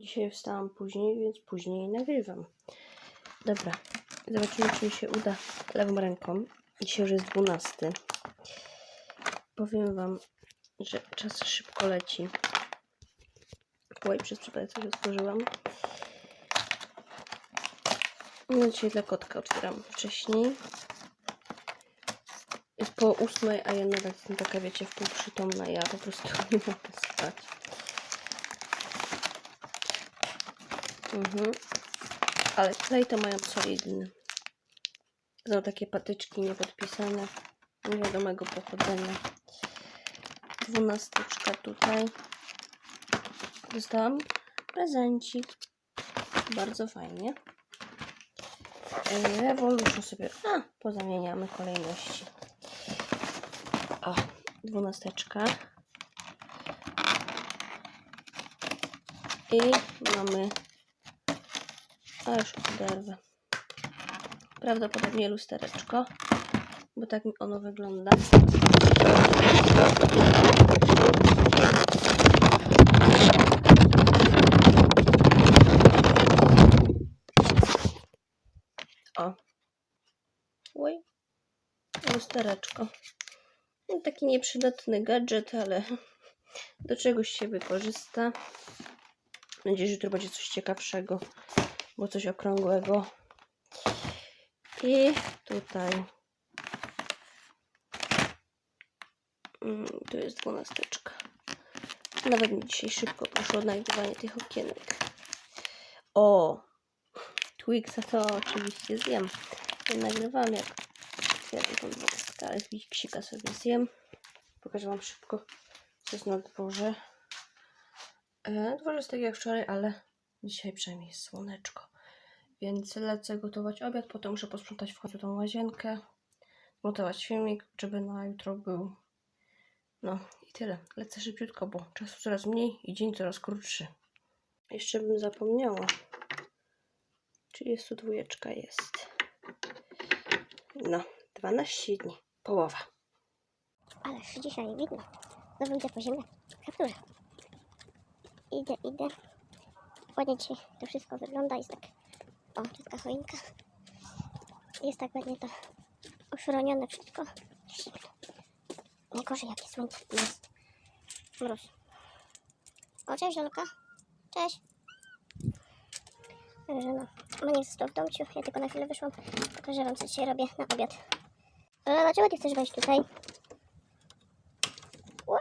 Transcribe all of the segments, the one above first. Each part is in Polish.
Dzisiaj wstałam później, więc później nagrywam. Dobra, zobaczymy, czy mi się uda lewą ręką. Dzisiaj już jest 12. Powiem Wam, że czas szybko leci. Oj, przez przypadek coś otworzyłam. No dzisiaj dla kotka otwieram wcześniej. Jest po ósmej, a ja nadal jestem taka, wiecie, w pół przytomna. Ja po prostu nie mogę spać. Mhm. Ale klej to mają solidny. Są takie patyczki niepodpisane, niewiadomego pochodzenia. Dwunasteczka tutaj. Dostałam prezencik. Bardzo fajnie. E, Revolution sobie, a, pozamieniamy kolejności. O, dwunasteczka. I mamy a już oderwę. Prawdopodobnie lustereczko, bo tak mi ono wygląda. O. Oj. Lustereczko. No, taki nieprzydatny gadżet, ale do czegoś się wykorzysta. Mam nadzieję, że jutro będzie coś ciekawszego, bo coś okrągłego. I tutaj mm, tu jest dwunasteczka. Nawet mi dzisiaj szybko poszło odnajdywanie tych okienek. O! Twixa to oczywiście zjem. Ja nagrywam jak otwieram tą dwunastkę, ale ksika sobie zjem. Pokażę Wam szybko, co jest na dworze. E, dworze jest tak jak wczoraj, ale dzisiaj przynajmniej jest słoneczko. Więc lecę gotować obiad, potem muszę posprzątać w końcu tą łazienkę, montować filmik, żeby na jutro był. No i tyle. Lecę szybciutko, bo czasu coraz mniej i dzień coraz krótszy. Jeszcze bym zapomniała. 32 jest. No, 12 dni. Połowa. Ależ dzisiaj widno. Znowu idę po ziemię w kapturze. Idę, idę. Ładnie dzisiaj to wszystko wygląda. Jest tak, o, czeska choinka. Jest tak ładnie to uszronione wszystko. Zimno. Najgorzej jakie słońce jest. Mróz. O, cześć Żolka. Cześć. Także no, Maniek został w domciu. Ja tylko na chwilę wyszłam. Pokażę wam, co dzisiaj robię na obiad. Ale dlaczego ty chcesz wejść tutaj? Ła.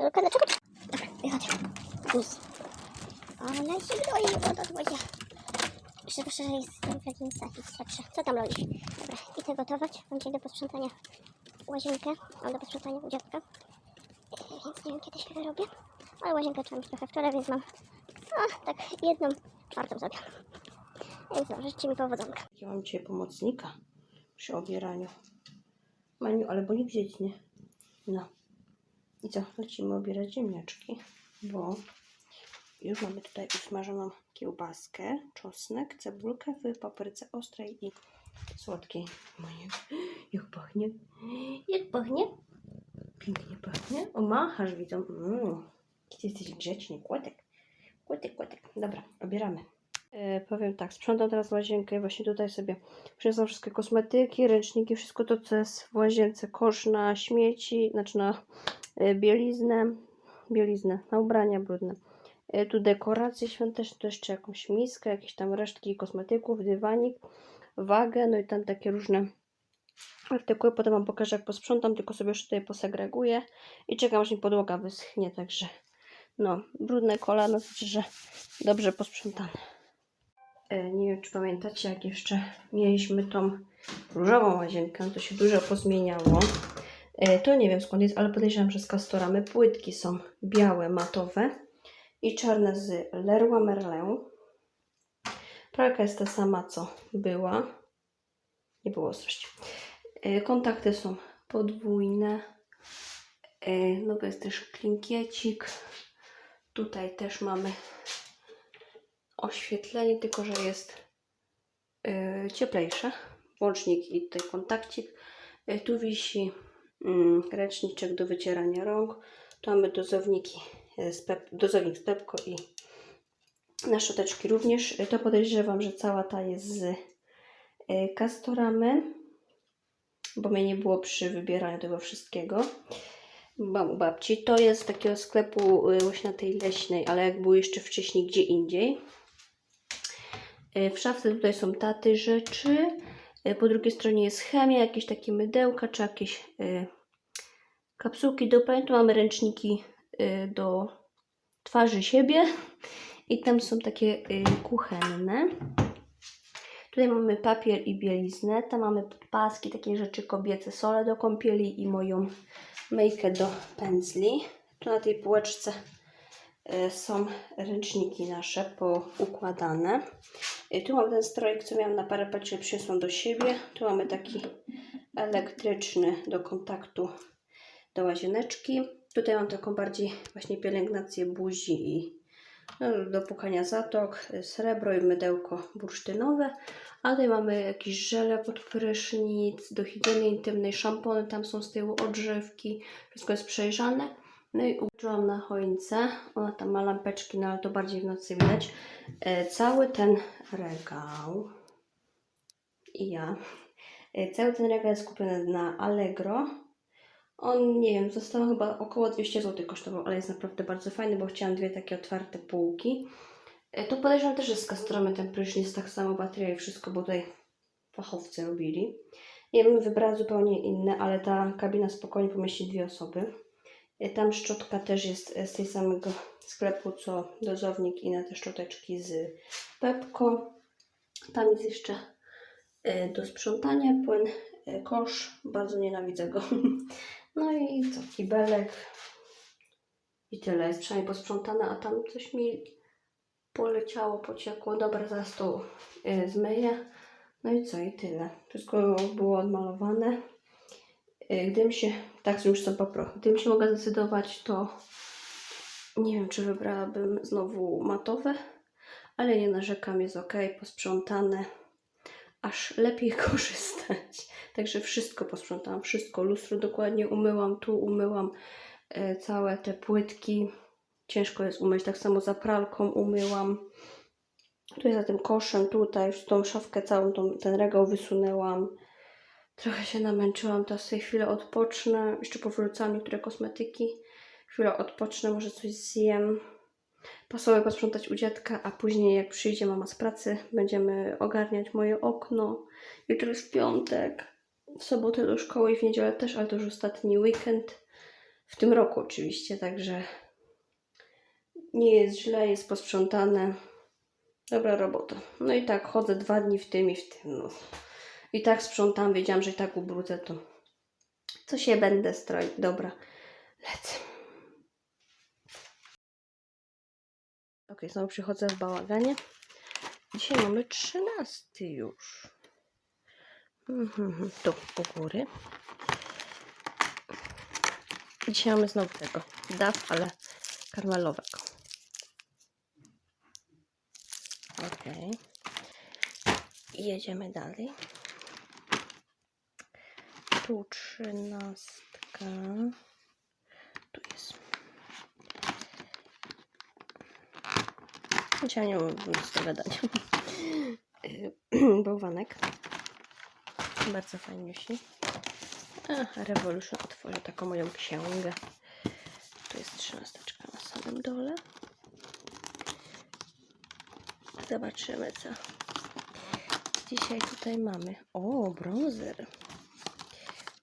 Żolka, dlaczego ty... Dobra, wychodź. Nic. Ale się groi woda od łodzia. Zwłaszcza, że jestem w i patrzę. Co tam robisz? Dobra, idę gotować. Mam dzisiaj do posprzątania łazienkę. Mam do posprzątania dziadka. Yy, Więc nie wiem, kiedy się wyrobię. Ale łazienkę mieć trochę wczoraj, więc mam... A, tak jedną czwartą zrobię. Więc no, życzcie mi powodzonka. Mam dzisiaj pomocnika przy obieraniu. Maniu, ale bo nie wziąć, nie? No. I co? Lecimy obierać ziemniaczki, bo już mamy tutaj usmażoną kiełbaskę, czosnek, cebulkę w papryce ostrej i słodkiej. Jak pachnie? Jak pachnie? Pięknie pachnie. O, machasz, widzą. Mm. Ty jesteś grzeczny, kłotek. Kłotek, kłotek. Dobra, obieramy. E, powiem tak, sprzątam teraz łazienkę właśnie tutaj sobie przyniosłam wszystkie kosmetyki, ręczniki, wszystko to, co jest w łazience, kosz na śmieci, znaczy na e, bieliznę, bieliznę, na ubrania brudne. E, tu dekoracje świąteczne, to jeszcze jakąś miskę, jakieś tam resztki kosmetyków, dywanik, wagę, no i tam takie różne artykuły. Potem Wam pokażę, jak posprzątam, tylko sobie już tutaj posegreguję i czekam, aż mi podłoga wyschnie, także no, brudne kolano, znaczy, że dobrze posprzątane. E, Nie wiem, czy pamiętacie, jak jeszcze mieliśmy tą różową łazienkę, to się dużo pozmieniało. E, To nie wiem skąd jest, ale podejrzewam, że z Castoramy. Płytki są białe, matowe i czarne z Leroy Merlin. Pralka jest ta sama, co była. Nie było ostrości. E, Kontakty są podwójne. E, No to jest też klinkiecik. Tutaj też mamy oświetlenie, tylko że jest yy, cieplejsze. Włącznik i tutaj kontakcik. Tu wisi mm, ręczniczek do wycierania rąk. Tu mamy dozowniki e, z Pep, dozownik z Pepko i na szczoteczki również. To podejrzewam, że cała ta jest z e, Castoramy, bo mnie nie było przy wybieraniu tego wszystkiego. Mam u babci. To jest z takiego sklepu e, właśnie na tej leśnej, ale jak było jeszcze wcześniej gdzie indziej. E, W szafce tutaj są taty rzeczy. E, Po drugiej stronie jest chemia, jakieś takie mydełka, czy jakieś e, kapsułki do prania. Tu mamy ręczniki e, do twarzy siebie. I tam są takie e, kuchenne. Tutaj mamy papier i bieliznę. Tam mamy podpaski, takie rzeczy kobiece, sole do kąpieli i moją myjkę do pędzli. Tu na tej półeczce e, są ręczniki nasze poukładane. Tu mam ten strojek, co miałam na parapecie, przyniosłam do siebie. Tu mamy taki elektryczny do kontaktu do łazieneczki. Tutaj mam taką bardziej właśnie pielęgnację buzi i no, do pukania zatok, srebro i mydełko bursztynowe. A tutaj mamy jakieś żele pod prysznic, do higieny intymnej, szampony, tam są z tyłu odżywki, wszystko jest przejrzane. No i uczyłam na choince, ona tam ma lampeczki, no ale to bardziej w nocy widać. E, cały ten regał i ja, e, cały ten regał jest kupiony na Allegro. On, nie wiem, został chyba około 200 zł kosztował, ale jest naprawdę bardzo fajny, bo chciałam dwie takie otwarte półki. E, To podejrzewam też, że z Castoramy ten prysznic, tak samo bateria i wszystko, bo tutaj fachowcy robili. Ja bym wybrała zupełnie inne, ale ta kabina spokojnie pomieści dwie osoby. E, Tam szczotka też jest e, z tej samego sklepu, co dozownik i na te szczoteczki z Pepko. Tam jest jeszcze do sprzątania płyn, kosz, bardzo nienawidzę go. No i co, kibelek i tyle, jest przynajmniej posprzątane, a tam coś mi poleciało, pociekło. Dobra, zaraz to y, zmyję. No i co, i tyle. Wszystko było odmalowane. Y, Gdybym się, tak już są popro, gdybym się mogła zdecydować, to nie wiem, czy wybrałabym znowu matowe, ale nie narzekam, jest ok, posprzątane. Aż lepiej korzystać. Także wszystko posprzątałam, wszystko. Lustro dokładnie umyłam, tu umyłam e, całe te płytki. Ciężko jest umyć, tak samo za pralką umyłam. Tutaj za tym koszem, tutaj już tą szafkę całą, tą, ten regał wysunęłam. Trochę się namęczyłam, teraz sobie chwilę odpocznę. Jeszcze powrócam niektóre kosmetyki. Chwilę odpocznę, może coś zjem. Pasowe posprzątać u dziadka, a później jak przyjdzie mama z pracy, będziemy ogarniać moje okno. Jutro jest piątek, w sobotę do szkoły i w niedzielę też, ale to już ostatni weekend. W tym roku oczywiście, także nie jest źle, jest posprzątane. Dobra robota. No i tak chodzę dwa dni w tym i w tym. No. I tak sprzątam, wiedziałam, że i tak ubrudzę to. Co się będę stroić? Dobra, lecę. Ok, znowu przychodzę w bałaganie. Dzisiaj mamy 13 już. Mhm, tu u góry. Dzisiaj mamy znowu tego DAF, ale karmelowego. Ok. Jedziemy dalej. Tu trzynastka. Tu jest. Dzisiaj nie mam nic do gadania. Bałwanek. Bardzo fajnie się. A, Revolution otworzę taką moją księgę. Tu jest trzynasteczka na samym dole. Zobaczymy co. Dzisiaj tutaj mamy. O, bronzer.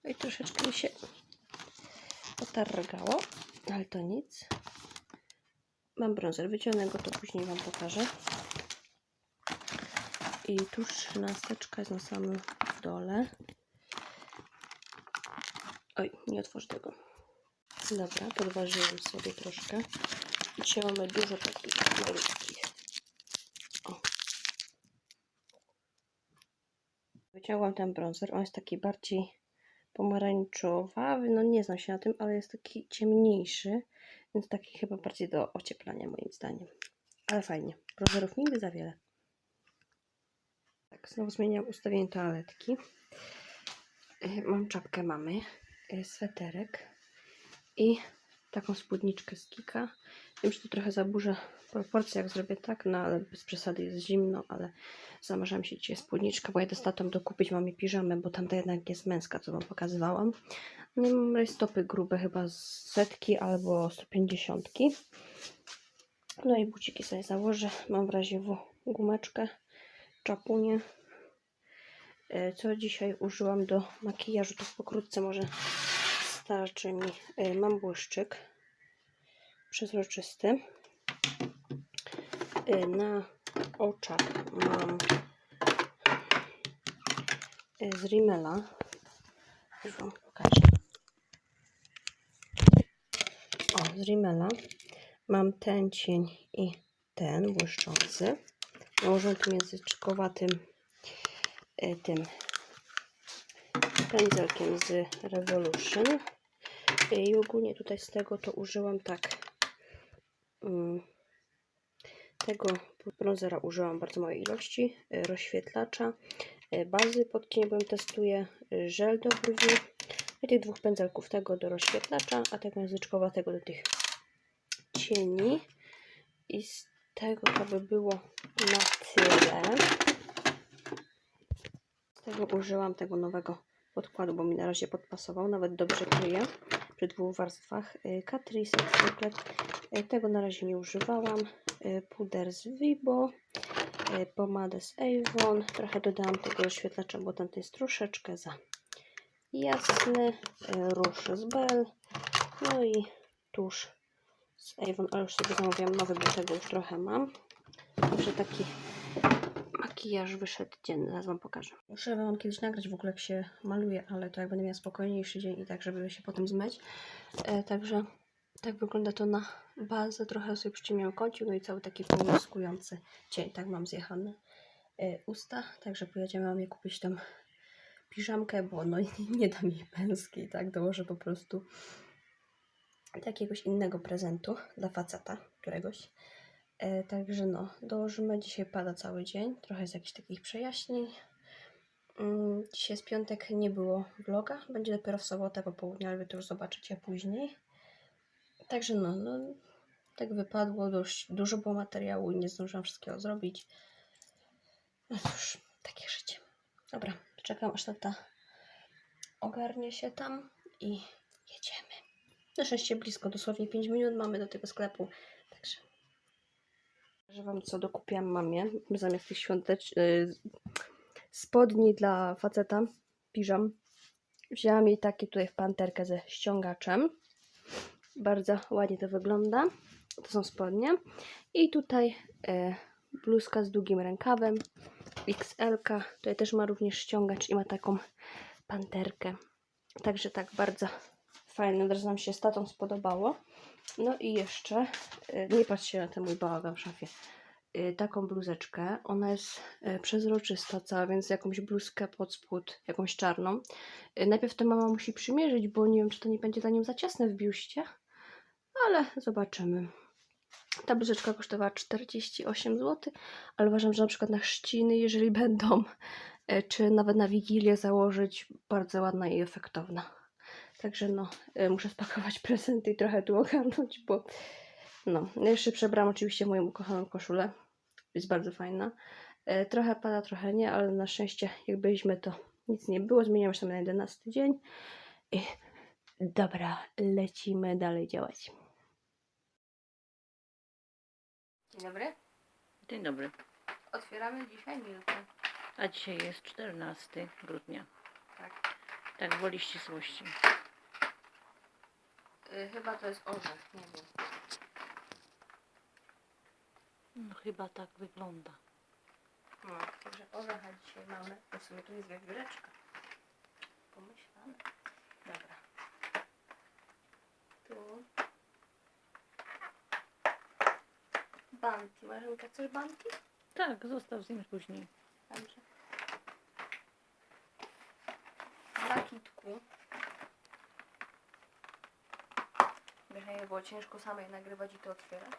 No i troszeczkę mi się potargało, ale to nic. Mam bronzer, wyciągnę go, to później Wam pokażę. I tu trzynasteczka jest na samym dole. Oj, nie otworzę tego. Dobra, podważyłem sobie troszkę. I dzisiaj mamy dużo takich malutkich. O. Wyciągłam ten bronzer. On jest taki bardziej pomarańczowawy. No nie znam się na tym, ale jest taki ciemniejszy. Więc taki chyba bardziej do ocieplania moim zdaniem. Ale fajnie. Bronzerów nigdy za wiele. Tak, znowu zmieniam ustawienie toaletki. Y, Mam czapkę mamy, y, sweterek i taką spódniczkę z Kika. Wiem, że to trochę zaburza proporcje, jak zrobię tak, no ale bez przesady jest zimno, ale zamierzam się dzisiaj spódniczkę, bo jedę z tatą dokupić mamie piżamę, bo tamta jednak jest męska, co wam pokazywałam. No i mam stopy grube, chyba z setki albo 150. No i buciki sobie założę. Mam w razie w gumeczkę, czapunię. E, Co dzisiaj użyłam do makijażu, to pokrótce może starczy mi. E, Mam błyszczyk przezroczysty. E, Na oczach mam e, z Rimmela. Już Wam pokażę. O, z Rimmela mam ten cień i ten błyszczący. Nałożę tym języczkowatym e, tym pędzelkiem z Revolution. I ogólnie tutaj z tego to użyłam tak mm, tego bronzera użyłam bardzo małej ilości, e, rozświetlacza, e, bazy pod cieniem testuję, e, żel do brwi i tych dwóch pędzelków, tego do rozświetlacza, a tego języczkowatego do tych cieni. I z tego to by było na tyle. Z tego użyłam tego nowego podkładu, bo mi na razie podpasował, nawet dobrze kryje przy dwóch warstwach. Y, Catrice jak. Y, Tego na razie nie używałam. Y, Puder z Vibo. Pomadę z Avon. Trochę dodałam tego oświetlacza, bo tamten jest troszeczkę za jasny. Róż z Bell. No i tusz z Avon, ale już sobie zamówiłam nowy, bo tego już trochę mam. Także taki makijaż wyszedł dzienny, zaraz Wam pokażę. Muszę Wam kiedyś nagrać w ogóle jak się maluje, ale to jak będę miała spokojniejszy dzień i tak, żeby się potem zmyć. E, także tak wygląda to na bazę. Trochę sobie przyciemniam kącik, no i cały taki połyskujący cień. Tak mam zjechane e, usta, także pojedziemy mam je kupić tam piżamkę, bo no nie dam jej pęski, tak, dołożę po prostu jakiegoś innego prezentu dla faceta, któregoś. E, także no, dołożymy. Dzisiaj pada cały dzień. Trochę jest jakichś takich przejaśnień. Mm, dzisiaj jest piątek, nie było vloga. Będzie dopiero w sobotę po południu, ale wy to już zobaczycie później. Także no, no tak wypadło. Dość, dużo było materiału i nie zdążyłam wszystkiego zrobić. No cóż, takie życie. Dobra, czekam aż tata ogarnie się tam i jedziemy. Na szczęście blisko, dosłownie 5 minut mamy do tego sklepu, że Wam co dokupiłam mamie zamiast tych świątecz... y, spodni dla faceta, piżam. Wzięłam jej takie tutaj w panterkę ze ściągaczem. Bardzo ładnie to wygląda. To są spodnie. I tutaj e, bluzka z długim rękawem. XL. -ka. Tutaj też ma również ściągacz i ma taką panterkę. Także tak bardzo fajne. Teraz nam się z tatą spodobało. No i jeszcze, y, nie patrzcie na ten mój bałagan w szafie, y, taką bluzeczkę. Ona jest y, przezroczysta cała, więc jakąś bluzkę pod spód, jakąś czarną. Najpierw to mama musi przymierzyć, bo nie wiem, czy to nie będzie dla nią za ciasne w biuście, ale zobaczymy. Ta bluzeczka kosztowała 48 zł, ale uważam, że na przykład na chrzciny, jeżeli będą, czy nawet na Wigilię założyć, bardzo ładna i efektowna. Także no, y, muszę spakować prezenty i trochę tu ogarnąć, bo no, jeszcze przebrałam oczywiście moją ukochaną koszulę. Jest bardzo fajna. E, Trochę pada, trochę nie, ale na szczęście jak byliśmy to nic nie było. Zmieniamy się na 11 dzień. I dobra, lecimy dalej działać. Dzień dobry. Dzień dobry. Otwieramy dzisiaj minutę. A dzisiaj jest 14 grudnia. Tak. Tak woli ścisłości. Y, chyba to jest orzech, nie wiem. No chyba tak wygląda. No, także orzecha dzisiaj mamy. W sumie tu jest wiewióreczka. Pomyślane. Dobra. Tu. Banty. Marzenka, chcesz banty? Tak, został z nim później. Dobrze. Dla kitku. By było ciężko samej nagrywać i to otwierać.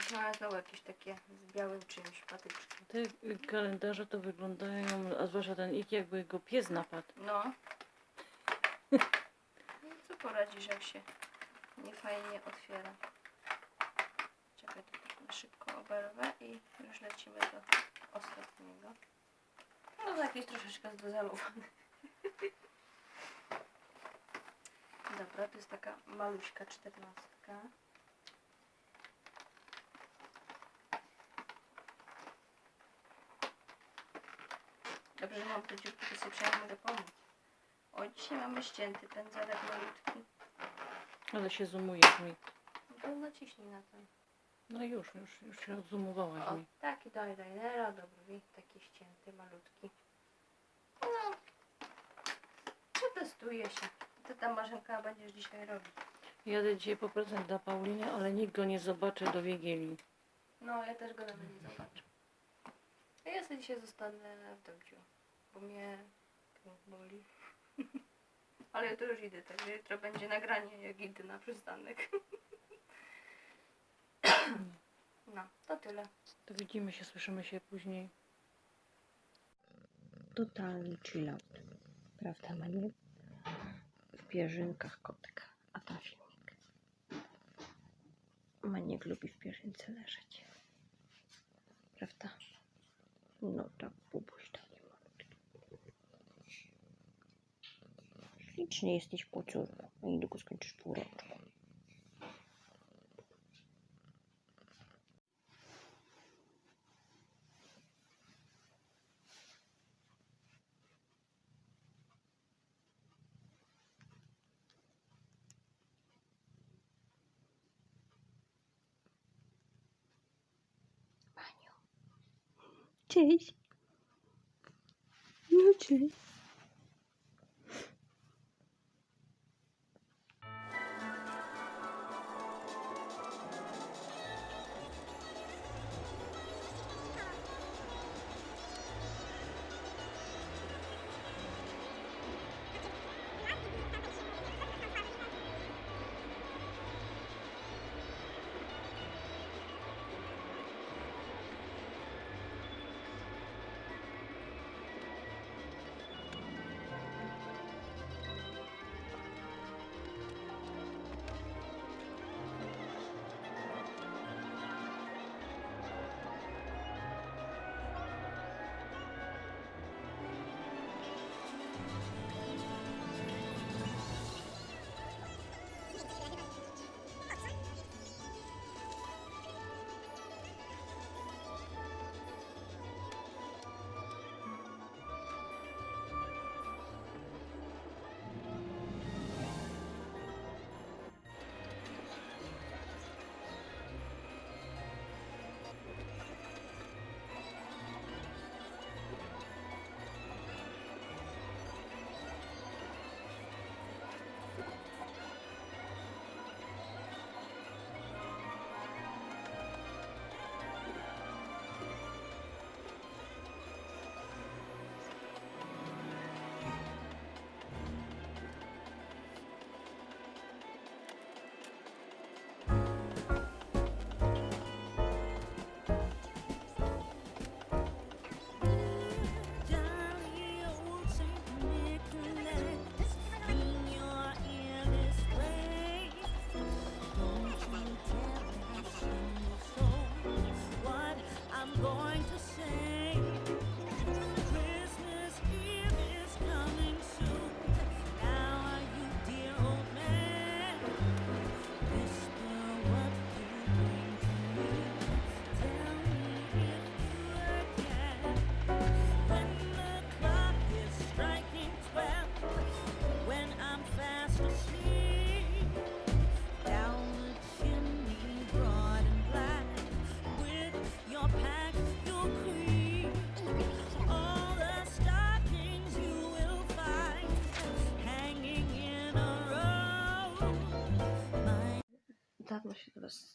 Wziąłem znowu jakieś takie z białym czymś, patyczki. Te y, kalendarze to wyglądają, a zwłaszcza ten ik, jakby go pies napadł. No. No co poradzisz, jak się niefajnie otwiera. Czekaj, to tak na szybko oberwę i już lecimy do ostatniego. No tak jest troszeczkę zdozalowany. Dobra, to jest taka maluśka czternastka. Dobrze, że mam te dziurki, to sobie przynajmniej mogę pomóc. O, dzisiaj mamy ścięty pędzelek malutki. Ale się zoomuje mi. No to naciśnij na ten. No już, już, już się odzumowałaś O, mi. taki do eyelinera, dobry, taki ścięty, malutki. No, przetestuje się. Ty tam Marzenka będziesz dzisiaj robić. Jadę dzisiaj po prezent dla Pauliny, ale nikt go nie zobaczy do Wigilii. No, ja też go nawet nie zobaczę. A ja sobie dzisiaj zostanę w domciu, bo mnie boli. Ale ja to już idę, także jutro będzie nagranie, jak idę na przystanek. No, to tyle. To widzimy się, słyszymy się później. totalny chillout. Prawda, Maniu? W pierzynkach kotek, a tam filmik. Maniek lubi w pierzynce leżeć. Prawda? No tak, bubuś taki malutki. Ślicznie jesteś kocurku. A niedługo skończysz półroczku. Maniu. Cześć. No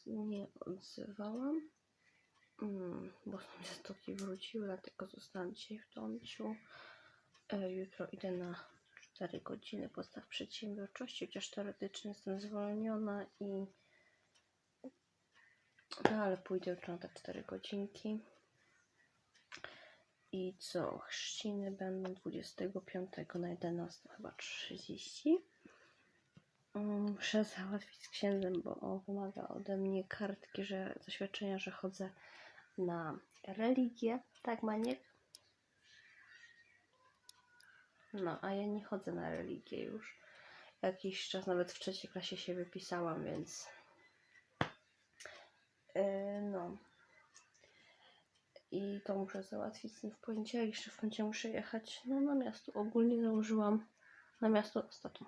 Nie odzywałam, mm, bo są stoki wróciły, dlatego zostanę dzisiaj w domciu. E, jutro idę na 4 godziny podstaw przedsiębiorczości, chociaż teoretycznie jestem zwolniona i No ale pójdę jutro na te 4 godzinki. I co? Chrzciny będą 25 na 11 chyba 30. Muszę załatwić z księdzem, bo on wymaga ode mnie kartki, że zaświadczenia, że chodzę na religię. Tak, Maniek? No, a ja nie chodzę na religię już. Jakiś czas nawet w trzeciej klasie się wypisałam, więc. Yy, no. I to muszę załatwić w poniedziałek. Jeszcze w poniedziałek muszę jechać no, na miasto. Ogólnie założyłam na miasto ostatnio.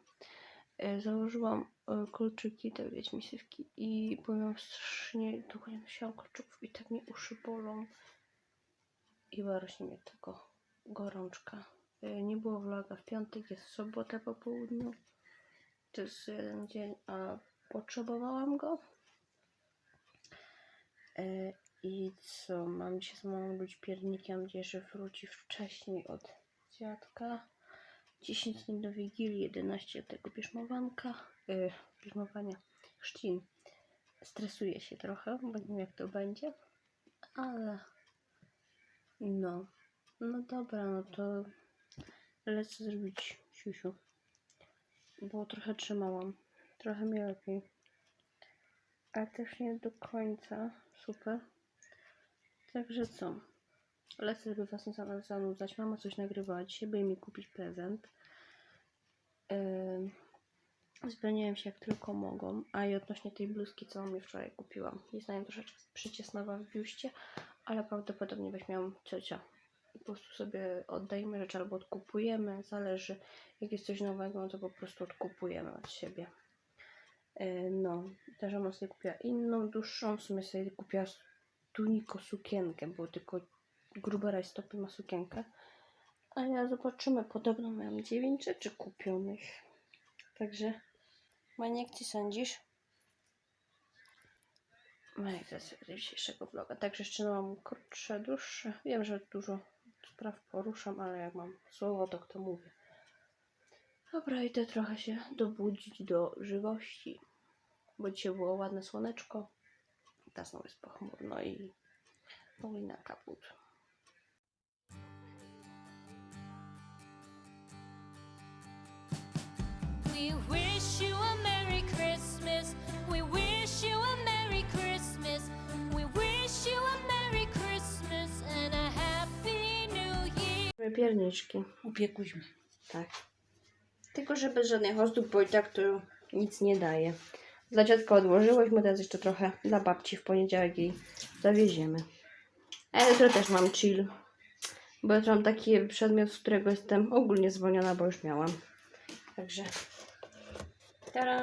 Yy, założyłam yy, kolczyki, te wiedźmisywki i powiem strasznie długo nie nosiłam kolczyków i tak mnie uszy bolą. I rośnie mnie tylko gorączka. Yy, nie było vloga w piątek, jest sobota po południu. To jest jeden dzień, a potrzebowałam go. E, I co? Mam dzisiaj z mamą robić pierniki. Mam nadzieję, że wróci wcześniej od dziadka. 10 dni do Wigilii, 11 do tego bierzmowanka. Yy, bierzmowania. Chrzcin. Stresuję się trochę, bo nie wiem jak to będzie. Ale no. No dobra, no to lecę zrobić siusiu. Bo trochę trzymałam. Trochę mi lepiej. Ale też nie do końca. Super. Także co? Lecę, żeby was nie zanu- zanudzać. Mama coś nagrywała dzisiaj, by mi kupić prezent. Yy, się jak tylko mogą. A i odnośnie tej bluzki, co mi wczoraj kupiłam. Jest na nią troszeczkę przyciesnowa w biuście, ale prawdopodobnie weźmią ciocia. Po prostu sobie oddajemy rzeczy albo odkupujemy. Zależy. Jak jest coś nowego, no to po prostu odkupujemy od siebie. Yy, No, też żona sobie kupiła inną, dłuższą. W sumie sobie kupiła tuniko sukienkę, bo tylko grubera i stopy ma sukienkę. A ja zobaczymy, podobno miałam 9 rzeczy kupionych. Także, Maniek, ty sądzisz? Maniek, jest dzisiejszego vloga. Także jeszcze mam krótsze, dłuższe. Wiem, że dużo spraw poruszam, ale jak mam słowo, to kto mówię. Dobra, idę trochę się dobudzić do żywości, bo dzisiaj było ładne słoneczko. Teraz znowu jest pochmurno i powinna kaput. We wish you a Merry Christmas. We wish you a Merry Christmas. We wish you a Merry Christmas and a Happy New Year. Pierniczki. Upiekłyśmy. Tak. Tylko, że bez żadnych ozdób, bo i tak to nic nie daje. Dla dziadka odłożyłyśmy, teraz jeszcze trochę dla babci w poniedziałek jej zawieziemy. A ja jutro też mam chill. Bo jutro mam taki przedmiot, z którego jestem ogólnie zwolniona, bo już miałam. Także. Ta-da!